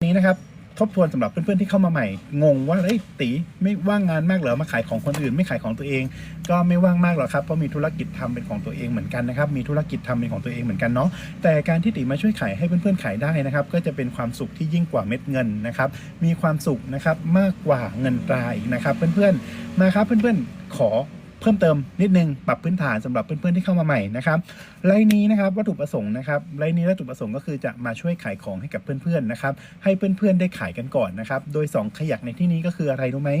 นี้นะครับทบทวนสำหรับเพื่อนๆที่เข้ามาใหม่ งงว่าเอ้ยตีไม่ว่างงานมากเหรอมาขายของคนอื่น ไม่ขายของตัวเอง ก็ไม่ว่างมากหรอกครับเพราะมีธุรกิจทำเป็นของตัวเองเหมือนกันนะครับมีธุรกิจทำเป็นของตัวเองเหมือนกันเนาะแต่การที่ตีมาช่วยขายให้เพื่อนๆขายได้นะครับก็จะเป็นความสุขที่ยิ่งกว่าเม็ดเงินนะครับมีความสุขนะครับมากกว่าเงินตราอีกนะครับ เพื่อนๆมาครับเพื่อนๆขอ เพิ่มเติมนิดนึงปรับพื้นฐานสำหรับเพื่อนๆที่เข้ามาใหม่นะครับไลน์นี้นะครับวัตถุประสงค์นะครับไลน์นี้วัตถุประสงค์ก็คือจะมาช่วยขายของให้กับเพื่อนๆนะครับให้เพื่อนๆได้ขายกันก่อนนะครับโดย 2 ขยักในที่นี้ก็คืออะไรรู้ไหม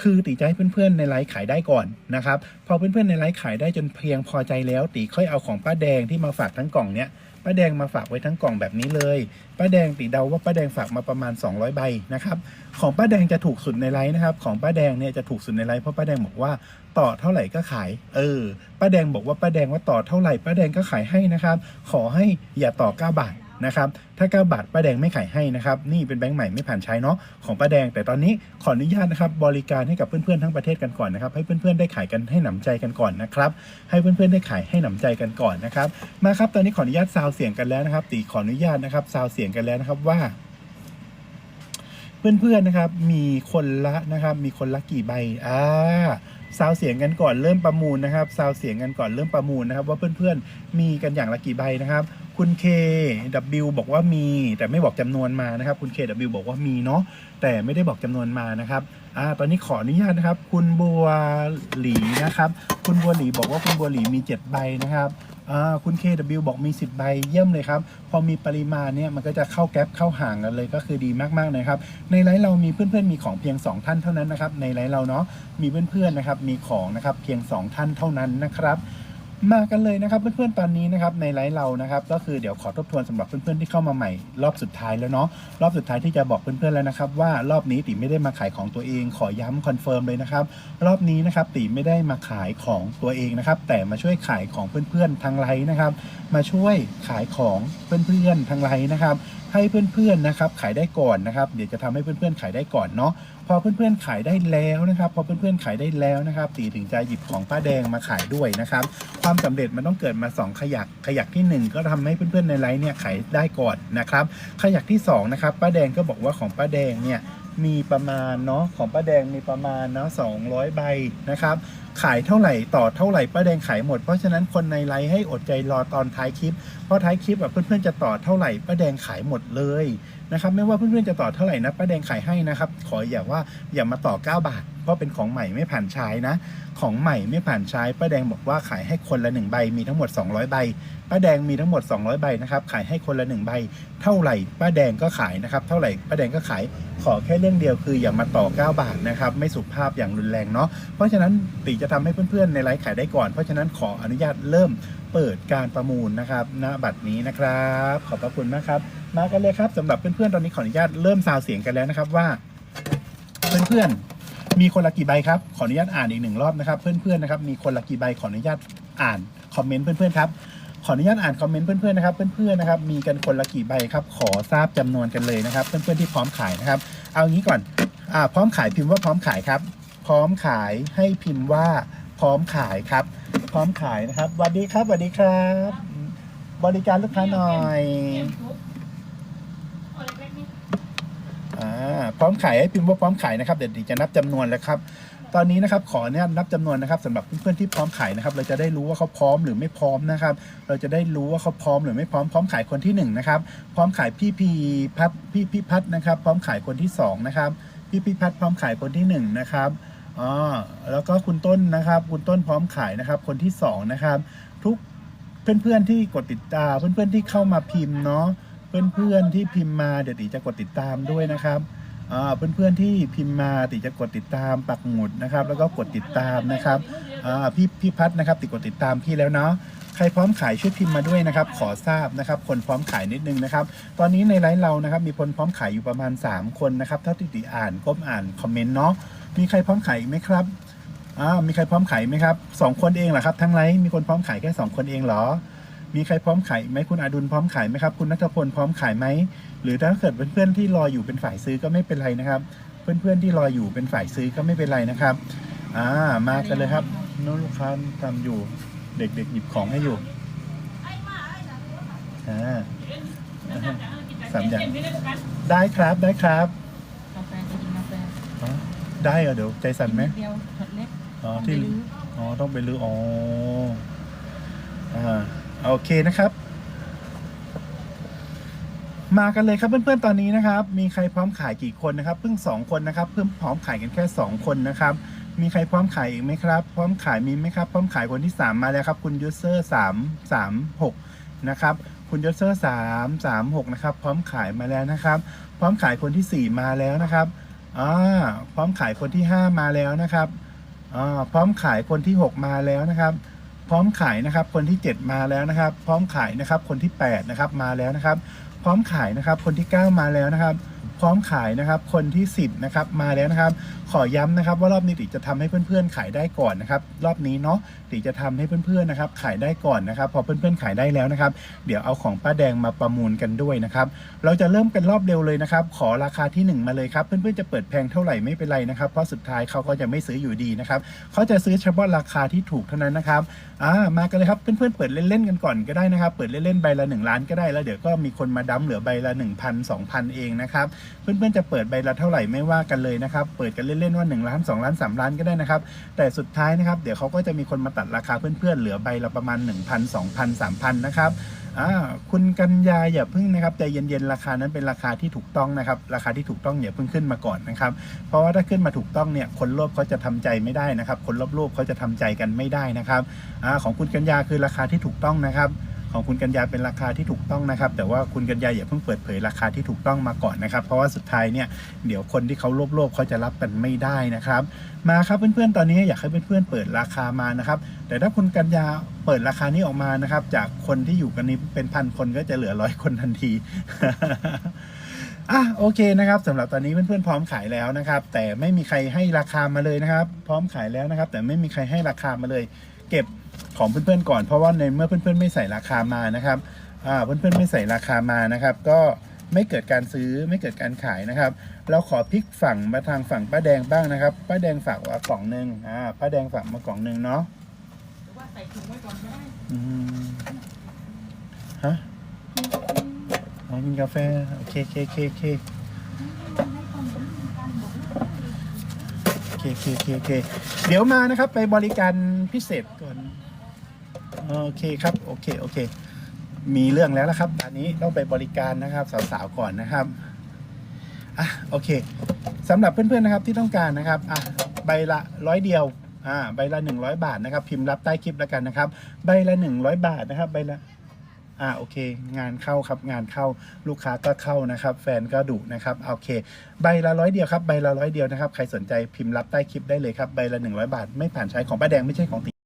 คือตีจะให้เพื่อนๆในไลน์ขายได้ก่อนนะครับพอเพื่อนๆในไลน์ขายได้จนเพียงพอใจแล้วตีค่อยเอาของป้าแดงที่มาฝากทั้งกล่องเนี้ย ป้าแดงมาฝากไว้ทั้งกล่องแบบนี้เลยป้าแดงตีเดาว่าป้าแดงฝากมาประมาณ 200 ใบนะครับของป้าแดงจะถูกสุดในไลฟ์นะครับ ของป้าแดงเนี่ยจะถูกสุดในไลฟ์เพราะป้าแดงบอกว่าต่อเท่าไหร่ก็ขาย เออป้าแดงบอกว่าป้าแดงว่าต่อเท่าไหร่ป้าแดงก็ขายให้นะครับ ขอให้อย่าต่อ 9 บาท นะครับถ้า9บาทป้าแดงไม่ขายให้นะครับนี่เป็นแบงค์ใหม่ไม่ผ่านใช้เนาะของป้าแดง แต่ตอนนี้ขออนุญาตนะครับบริการให้กับเพื่อนๆทั้งประเทศกันก่อนนะครับให้เพื่อนๆได้ขายกันให้หนำใจกันก่อนนะครับให้เพื่อนๆได้ขายให้หนำใจกันก่อนนะครับมาครับตอนนี้ขออนุญาตซาวเสียงกันแล้วนะครับตีขออนุญาตนะครับซาวเสียงกันแล้วนะครับว่าเพื่อนๆนะครับมีคนละนะครับมีคนละกี่ใบอ่าซาวเสียงกันก่อนเริ่มประมูลนะครับซาวเสียงกันก่อนเริ่มประมูลนะครับ ว่าเพื่อนๆมีกันอย่างละกี่ใบนะครับ คุณ KW บอกว่ามี แต่ไม่บอกจำนวนมานะครับ คุณ KW บอกว่ามีเนาะแต่ไม่ได้บอกจำนวนมานะครับอ่าตอนนี้ขออนุญาตนะครับ คุณบัวหลีนะครับ คุณบัวหลีบอกว่าคุณบัวหลีมี 7 ใบนะครับอ่าคุณ KW บอกมี 10 ใบเยี่ยมเลยครับ พอมีปริมาณเนี่ยมันก็จะเข้าแก๊ปเข้าห่างกันเลยก็คือดีมากๆนะครับ ในไลฟ์เรามีเพื่อนๆมีของเพียง 2 ท่านเท่านั้นนะครับในไลฟ์เราเนาะมีเพื่อนๆนะครับมีของนะครับเพียง 2 ท่านเท่านั้นนะครับ มากันเลยนะครับ เพื่อนๆตอนนี้นะครับในไลฟ์เรานะครับ ก็คือเดี๋ยวขอทบทวนสำหรับเพื่อนๆที่เข้ามาใหม่ รอบสุดท้ายแล้วเนาะรอบสุดท้ายที่จะบอกเพื่อนๆแล้วนะครับว่ารอบนี้ติไม่ได้มาขายของตัวเอง ขอย้ำคอนเฟิร์มเลยนะครับรอบนี้นะครับติไม่ได้มาขายของตัวเองนะครับแต่มาช่วยขายของเพื่อนๆทางไลฟ์นะครับ มาช่วยขายของเพื่อนๆทางไลน์นะครับให้เพื่อนๆนะครับขายได้ก่อนนะครับเดี๋ยวจะทำให้เพื่อนๆขายได้ก่อนเนาะพอเพื่อนๆขายได้แล้วนะครับพอเพื่อนๆขายได้แล้วนะครับตีถึงจะหยิบของป้าแดงมาขายด้วยนะครับความสำเร็จมันต้องเกิดมา 2 ขยักขยักที่ 1 ก็ทำให้เพื่อนๆในไลน์เนี่ยขายได้ก่อนนะครับขยักที่2นะครับป้าแดงก็บอกว่าของป้าแดงเนี่ย มีประมาณเนาะของป้าแดงมีประมาณเนาะสองร้อยใบนะครับ ขายเท่าไหร่ต่อเท่าไหร่ป้าแดงขายหมด เพราะฉะนั้นคนในไลฟ์ให้อดใจรอตอนท้ายคลิป เพราะท้ายคลิปแบบเพื่อนๆจะต่อเท่าไหร่ป้าแดงขายหมดเลยนะครับไม่ว่าเพื่อนๆจะต่อเท่าไหร่นะป้าแดงขายให้นะครับ ขออย่าว่าอย่ามาต่อ 9 บาท ราะเป็นของใหม่ไม่ผ่านใช้นะ ของใหม่ไม่ผ่านใช้ป้าแดงบอกว่าขายให้คนละ1ใบมีทั้งหมด 200 ใบป้าแดงมีทั้งหมด 200 ใบนะครับขายให้คนละ1ใบเท่าไหร่ป้าแดงก็ขายนะครับ เท่าไหร่ป้าแดงก็ขายขอแค่เรื่องเดียวคืออย่ามาต่อ 9 บาทนะครับ ไม่สุภาพอย่างรุนแรงเนาะเพราะฉะนั้นติจะทำให้เพื่อนๆในไลฟ์ขายได้ก่อน เพราะฉะนั้นขออนุญาตเริ่มเปิดการประมูลนะครับณบัตรนี้นะครับ ขอบพระคุณมากครับ มากันเลยครับสำหรับเพื่อนๆตอนนี้ขออนุญาตเริ่มซาวเสียงกันแล้วนะครับว่า เพื่อนๆ มีคนละกี่ใบครับ ขออนุญาตอ่านอีกหนึ่งรอบนะครับ เพื่อนๆนะครับ มีคนละกี่ใบขออนุญาตอ่านคอมเมนต์เพื่อนๆครับขออนุญาตอ่านคอมเมนต์เพื่อนๆนะครับเพื่อนๆนะครับมีกันคนละกี่ใบครับ ขอทราบจำนวนกันเลยนะครับ เพื่อนๆที่พร้อมขายนะครับ เอางี้ก่อนอ่าพร้อมขายพิมพ์ว่าพร้อมขายครับ พร้อมขายให้พิมพ์ว่าพร้อมขายครับ พร้อมขายนะครับสวัสดีครับสวัสดีครับ บริการลูกค้าหน่อย อ่าพร้อมขายให้พิมพ์ว่าพร้อมขายนะครับ เดี๋ยวดิจะนับจำนวนแล้วครับ ตอนนี้นะครับขอเนี่ยนับจำนวนนะครับสำหรับเพื่อนๆที่พร้อมขายนะครับ เราจะได้รู้ว่าเขาพร้อมหรือไม่พร้อมนะครับ เราจะได้รู้ว่าเขาพร้อมหรือไม่พร้อมพร้อมขายคนที่หนึ่งนะครับพร้อมขายพี่พีพัฒพี่พี่พัฒนะครับ พร้อมขายคนที่สองนะครับพี่พี่พัฒพร้อมขายคนที่หนึ่งนะครับอ๋อแล้วก็คุณต้นนะครับ คุณต้นพร้อมขายนะครับ คนที่สองนะครับ ทุกเพื่อนๆที่กดติดตามเพื่อนๆที่เข้ามาพิมพ์เนาะ เพื่อนๆที่พิมพ์มาเดี๋ยวติจะกดติดตามด้วยนะครับอ่าเพื่อนๆที่พิมพ์มาติจะกดติดตามปักหมุดนะครับ แล้วก็กดติดตามนะครับอ่าพี่พี่พัฒนะครับ ติกดติดตามพี่แล้วเนาะใครพร้อมขายช่วยพิมพ์มาด้วยนะครับ ขอทราบนะครับ คนพร้อมขายนิดนึงนะครับ ตอนนี้ในไลฟ์เรานะครับ มีคนพร้อมขายอยู่ประมาณ 3 คนนะครับเท่าที่ติอ่านก้มอ่านคอมเมนต์เนาะมีใครพร้อมขายไหมครับอ่ามีใครพร้อมขายไหมครับสองคนเองเหรอครับทั้งไลฟ์มีคนพร้อมขายแค่สองคนเองเหรอ มีใครพร้อมขายอีกไหมคุณอดุลพร้อมขายไหมครับ คุณนัทพลพร้อมขายไหมหรือถ้าเกิดเพื่อนๆที่รออยู่เป็นฝ่ายซื้อก็ไม่เป็นไรนะครับ เพื่อนๆที่รออยู่เป็นฝ่ายซื้อก็ไม่เป็นไรนะครับอ่ามากันเลยครับน้องลูกค้าทำอยู่เด็กๆหยิบของให้อยู่อ่าสามอย่างได้ครับได้ครับกาแฟจะกินกาแฟอ๋อได้เหรอเดี๋ยวใจสั่นไหมเดียวช็อตเล็กอ๋อต้องไปที่ลื้ออ๋อต้องไปลื้ออ๋ออ่า โอเคนะครับ มากันเลยครับเพื่อนๆตอนนี้นะครับ มีใครพร้อมขายกี่คนนะครับ เพิ่งสองคนนะครับ เพิ่มพร้อมขายกันแค่สองคนนะครับ มีใครพร้อมขายอีกไหมครับ พร้อมขายมีไหมครับ พร้อมขายคนที่สามมาแล้วครับ คุณยูเซอร์สามสามหกนะครับคุณยูเซอร์สามสามหกนะครับ พร้อมขายมาแล้วนะครับ พร้อมขายคนที่สี่มาแล้วนะครับอ่าพร้อมขายคนที่ห้ามาแล้วนะครับอ่าพร้อมขายคนที่หกมาแล้วนะครับ พร้อมขายนะครับ คนที่เจ็ดมาแล้วนะครับ พร้อมขายนะครับ คนที่แปดนะครับ มาแล้วนะครับ พร้อมขายนะครับ คนที่เก้ามาแล้วนะครับพร้อมขายนะครับ คนที่สิบนะครับมาแล้วนะครับ ขอย้ำนะครับ ว่ารอบนี้ติจะทำให้เพื่อนๆขายได้ก่อนนะครับ รอบนี้เนาะติจะทำให้เพื่อนๆนะครับ ขายได้ก่อนนะครับ พอเพื่อนๆขายได้แล้วนะครับ เดี๋ยวเอาของป้าแดงมาประมูลกันด้วยนะครับ เราจะเริ่มกันรอบเร็วเลยนะครับ ขอราคาที่หนึ่งมาเลยครับ เพื่อนๆจะเปิดแพงเท่าไหร่ไม่เป็นไรนะครับ เพราะสุดท้ายเขาก็จะไม่ซื้ออยู่ดีนะครับ เขาจะซื้อเฉพาะราคาที่ถูกเท่านั้นนะครับ อ่า มากันเลยครับ เพื่อนๆเปิดเล่นๆกันก่อนก็ได้นะครับ เปิดเล่นๆใบละ 1 ล้านก็ได้ แล้วเดี๋ยวก็มีคนมาดั้มเหลือใบละ 1,000 2,000 เองนะครับเพื่อนๆจะเปิดใบละเท่าไหร่ไม่ว่ากันเลยนะครับ เปิดกันเล่นๆว่า1ล้าน2ล้าน3ล้านก็ได้นะครับ แต่สุดท้ายนะครับ เดี๋ยวเขาก็จะมีคนมาตัดราคาเพื่อนๆเหลือใบละประมาณ 1,000 2,000 3,000นะครับคุณกัญญาอย่าเพิ่งนะครับใจเย็นๆราคานั้นเป็นราคาที่ถูกต้องนะครับ ราคาที่ถูกต้องอย่าเพิ่งขึ้นมาก่อนนะครับ เพราะว่าถ้าขึ้นมาถูกต้องเนี่ยคนโลภเขาจะทำใจไม่ได้นะครับ คนโลภๆเขาจะทำใจกันไม่ได้นะครับอของคุณกัญญาคือราคาที่ถูกต้องนะครับ ของคุณกัญญาเป็นราคาที่ถูกต้องนะครับ แต่ว่าคุณกัญญาอย่าเพิ่งเปิดเผยราคาที่ถูกต้องมาก่อนนะครับ เพราะว่าสุดท้ายเนี่ยเดี๋ยวคนที่เขาโลภโลภเขาจะรับกันไม่ได้นะครับ มาครับเพื่อนๆตอนนี้อยากให้เพื่อนๆเปิดราคามานะครับ แต่ถ้าคุณกัญญาเปิดราคานี้ออกมานะครับ จากคนที่อยู่กันนี้เป็นพันคนก็จะเหลือร้อยคนทันทีอะโอเคนะครับสำหรับตอนนี้เพื่อนๆพร้อมขายแล้วนะครับ แต่ไม่มีใครให้ราคามาเลยนะครับ พร้อมขายแล้วนะครับ แต่ไม่มีใครให้ราคามาเลย เก็บของเพื่อนๆก่อนเพราะว่าในเมื่อเพื่อนๆไม่ใส่ราคามานะครับอ่าเพื่อนๆไม่ใส่ราคามานะครับ ก็ไม่เกิดการซื้อไม่เกิดการขายนะครับ เราขอพลิกฝั่งมาทางฝั่งป้าแดงบ้างนะครับป้าแดงฝากมากล่องหนึ่งอ่าป้าแดงฝากมากล่องหนึ่งเนาะหรือว่าใส่ถุงไว้ก่อนก็ได้อืมฮะอ๋อกินกาแฟโอเคโอเคโอเคโอ เคโอเคโอเคเดี๋ยวมานะครับไปบริการพิเศษก่อนโอเคครับโอเคโอเค มีเรื่องแล้วนะครับอันนี้ต้องไปบริการนะครับสาวๆก่อนนะครับอะโอเคสำหรับเพื่อนๆนะครับที่ต้องการนะครับอะใบละร้อยเดียวอ่าใบละหนึ่งร้อยบาทนะครับ พิมพ์รับใต้คลิปแล้วกันนะครับ ใบละหนึ่งร้อยบาทนะครับ ใบละ อ่าโอเค งานเข้าครับงานเข้าลูกค้าก็เข้านะครับ แฟนก็ดุนะครับโอเค ใบละร้อยเดียวครับใบละร้อยเดียวนะครับใครสนใจพิมพ์รับใต้คลิปได้เลยครับใบละหนึ่งร้อยบาท ไม่ผ่านใช้ของป้าแดงไม่ใช่ของติ